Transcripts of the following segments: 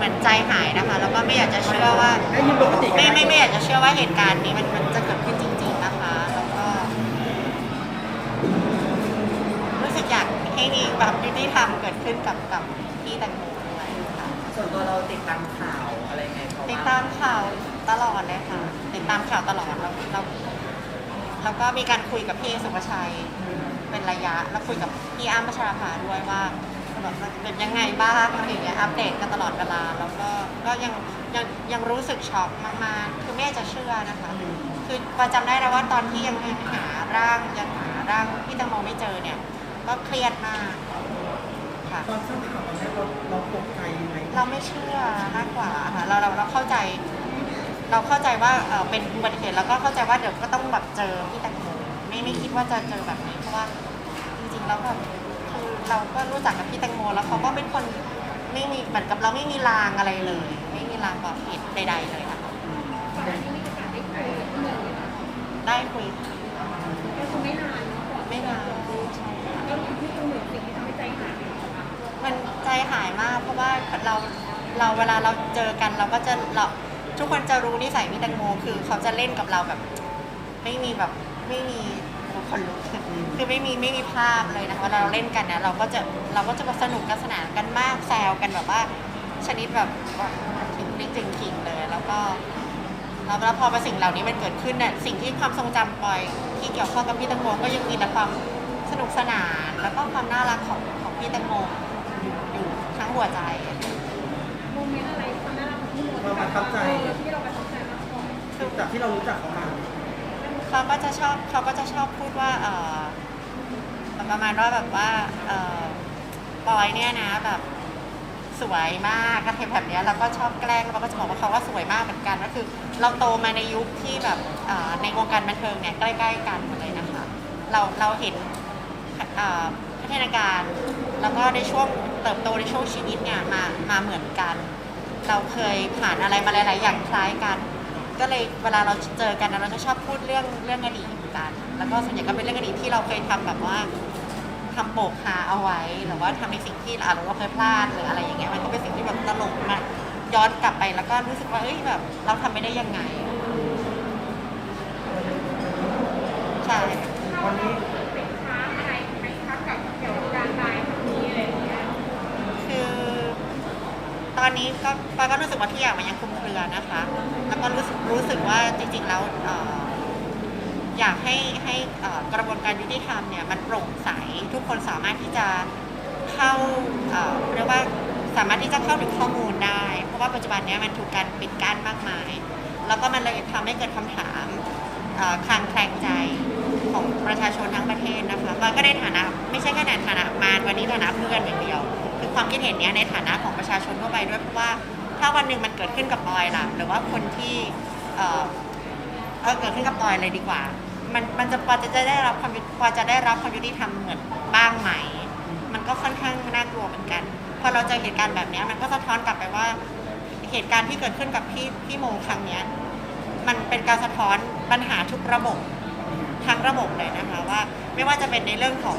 เหมือนใจหายนะคะ แล้วก็ไม่อยากจะเชื่อว่าได้ยินปกติก็ไม่ด้ไม่ไม่อยากจะเชื่อว่าเหตุการณ์นี้มันมันจะเกิดขึ้นจริง ๆนะคะ แล้วก็ รู้สึกอยากให้มีแบบยุติธรรมเกิดขึ้นกับกับพี่แตงโมด้วยค่ะส่วนตัวเราติดตามข่าวอะไรไงเขาติดบ้างตามข่าวตลอดเลยค่ะติดตามข่าวตลอดแล้วแล้วแล้วก็มีการคุยกับพี่สุภชัยเป็นระยะ แล้วคุยกับพี่อ้ำพัชราภาด้วยว่า แบบเป็นยังไงบ้างอะไรอย่างเงี้ยอัปเดตกันตลอดเวลา แล้วก็ก็ยังยังยังรู้สึกช็อกมากๆคือไม่อยากจะเชื่อนะคะ คือปาจำได้แล้วว่าตอนที่ยังหาร่างยังหาร่างพี่ตังโมไม่เจอเนี่ย ก็เครียดมากค่ะ ตอนทราบข่าวตอนแรกเราเราตกใจไหมเราไม่เชื่อมากกว่าค่ะเราเราเราเข้าใจ เราเข้าใจว่าเออเป็นอุบัติเหตุแล้วก็เข้าใจว่าเดี๋ยวก็ต้องแบบเจอพี่แตงโมไม่ไม่คิดว่าจะเจอแบบนี้เพราะว่าจริงๆแล้วแบบ เราก็รู้จักกับพี่แตงโมแล้วเขาก็เป็นคนไม่มีเหมือนกับเราไม่มีลางอะไรเลย ไม่มีลางบอกเหตุใด ๆ เลยค่ะก่อนหน้านี้มีโอกาสได้คุยกับพี่เมย์ไหมคะได้คุยค่ะก็คือไม่นานเนาะก่อนไม่นานใช่ค่ะ ก็คือที่ตรงหนึ่งสิ่งที่ทำให้ใจหายไปนะคะมันใจหายมากเพราะว่าเราเราเวลาเราเจอกันเราก็จะเราทุกคนจะรู้นิสัยพี่แตงโมคือเขาจะเล่นกับเราแบบ ไม่มีแบบไม่มี คนลุกคือไม่มีไม่มีภาพเลยนะคะเวลาเราเล่นกันเนี่ยเราก็จะเราก็จะสนุกกันสนานกันมากแซวกันแบบว่า ชนิดแบบว่าถึงลิงถึงขิงเลย แล้วก็แล้วแล้วพอมาสิ่งเหล่านี้มันเกิดขึ้นเนี่ยสิ่งที่ความทรงจำปอยที่เกี่ยวข้องกับพี่แตังโมก็ยังมีแต่ความสนุกสนาน แล้วก็ความน่ารักของของพี่แตังโมอยู่อยู่ทั้งหัวใจโมเมนต์อะไรความน่ารักของพี่โมเราประทับใจเออที่เราประทับใจมากกว่าจากที่เรารู้จักเขามา เขาก็จะชอบเขาก็จะชอบพูดว่าเออประมาณว่าแบบว่าเออปอยเนี่ยนะแบบสวยมากก็เป็นแบบเนี้ยแล้วก็ชอบแกล้งแล้วก็จะบอกว่าเขาว่าสวยมากเหมือนกันก็คือ เราโตมาในยุคที่แบบในวงการบันเทิงเนี่ยใกล้ๆ กันหมดเลยนะคะเราเราเห็นพัฒนาการ แล้วก็ในช่วงเติบโตในช่วงชีวิตเนี่ยมามาเหมือนกัน เราเคยผ่านอะไรมาหลาย ๆ อย่างคล้ายกัน ก็เลยเวลาเราเจอกันนะเราจะชอบพูดเรื่องเรื่องอดีตกัน แล้วก็ส่วนใหญ่ก็เป็นเรื่องอดีตที่เราเคยทำแบบว่าทำโปกหาเอาไว้หรือว่าทำในสิ่งที่เราเราเคยพลาดหรืออะไรอย่างเงี้ยมันก็เป็นสิ่งที่แบบตลกมากย้อนกลับไปแล้วก็รู้สึกว่าเอ้ยแบบเราทำไม่ได้ยังไง ใช่ วันนี้ เป็นค้าอะไรไหมคะกับเกี่ยวกับการตายครั้งนี้อะไรอย่างเงี้ย คือต อนนี้ก็ปอยก็รู้สึกว่าทุกอย่างมันยังคลุมเครือนะคะ แล้วก็รู้สึกรู้สึกว่าจริงๆแล้วเอ่ออยากให้ให้เอ่อกระบวนการยุติธรรมเนี่ยมันโปร่งใสทุกคนสามารถที่จะเข้าเอ่อเรียกว่าสามารถที่จะเข้าถึงข้อมูลได้ เพราะว่าปัจจุบันเนี้มันถูกการปิดกั้นมากมาย แล้วก็มันเลยทำให้เกิดคำถามเอ่อคลางแคลงใจของประชาชนทั้งประเทศนะคะมันก็ในฐานะไม่ใช่แค่ในฐานะมารวันนี้ฐานะเพื่อนอย่างเดียว ความคิดเห็นเนี้ยในฐานะของประชาชนทั่วไปด้วยเพราะว่าถ้าวันหนึ่งมันเกิดขึ้นกับบอยล่ะหรือว่าคนที่เอ่อเออเกิดขึ้นกับบอยเลยดีกว่า มันมันจะพอจะจะได้รับความพอจะได้รับความยุติธรรมเหมือนบ้างไหม มันก็ค่อนข้างน่ากลัวเหมือนกันพอเราเจอเหตุการณ์แบบนี้มันก็สะท้อนกลับไปว่าเหตุการณ์ที่เกิดขึ้นกับพี่พี่โมครั้งเนี้ยมันเป็นการสะท้อนปัญหาทุกระบบทั้งระบบเลยนะคะว่า ไม่ว่าจะเป็นในเรื่องของ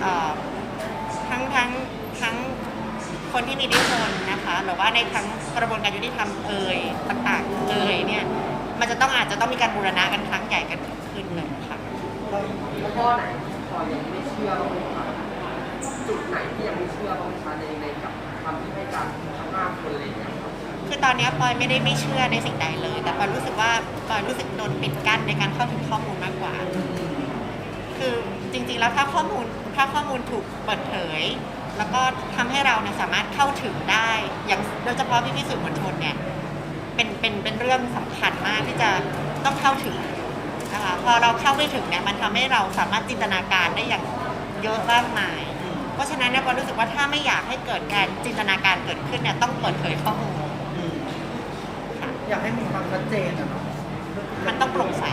เออทั้งทั้ง ทั้งคนที่มีอิทธิพลนะคะหรือว่าในทั้งกระบวนการยุติธรรมเอ่ยต่างๆเอ่ยเนี่ยมันจะต้องอาจจะต้องมีการบูรณะกันครั้งใหญ่กันขึ้นเลยค่ะแล้วข้อไหนพอยังไม่เชื่อบ้างไหมคะจุดไหนที่ยังไม่เชื่อบ้างไหมคะในในกับคำที่ให้การทั้งห้าคนอะไรอย่างเงี้ยครับคือตอนเนี้ยปอยไม่ได้ไม่เชื่อในสิ่งใดเลย แต่ปอยรู้สึกว่าปอยรู้สึกโดนปิดกั้นในการเข้าถึงข้อมูลมากกว่า คือจริงๆแล้วถ้าข้อมูลถ้าข้อมูลถูกเปิดเผย แล้วก็ทำให้เราเนี่ยสามารถเข้าถึงได้ อย่างโดยเฉพาะพี่พี่ๆสื่อมวลชนเนี่ยเป็นเป็นเป็นเรื่องสำคัญมากที่จะต้องเข้าถึงนะคะพอเราเข้าไม่ถึงเนี่ยมันทำให้เราสามารถจินตนาการได้อย่างเยอะมากมาย เพราะฉะนั้นเนี่ยปอยรู้สึกว่าถ้าไม่อยากให้เกิดการจินตนาการเกิดขึ้นเนี่ยต้องเปิดเผยข้อมูลอืมค่ะอยากให้มีความชัดเจนอะเนาะมันต้องโปร่งใส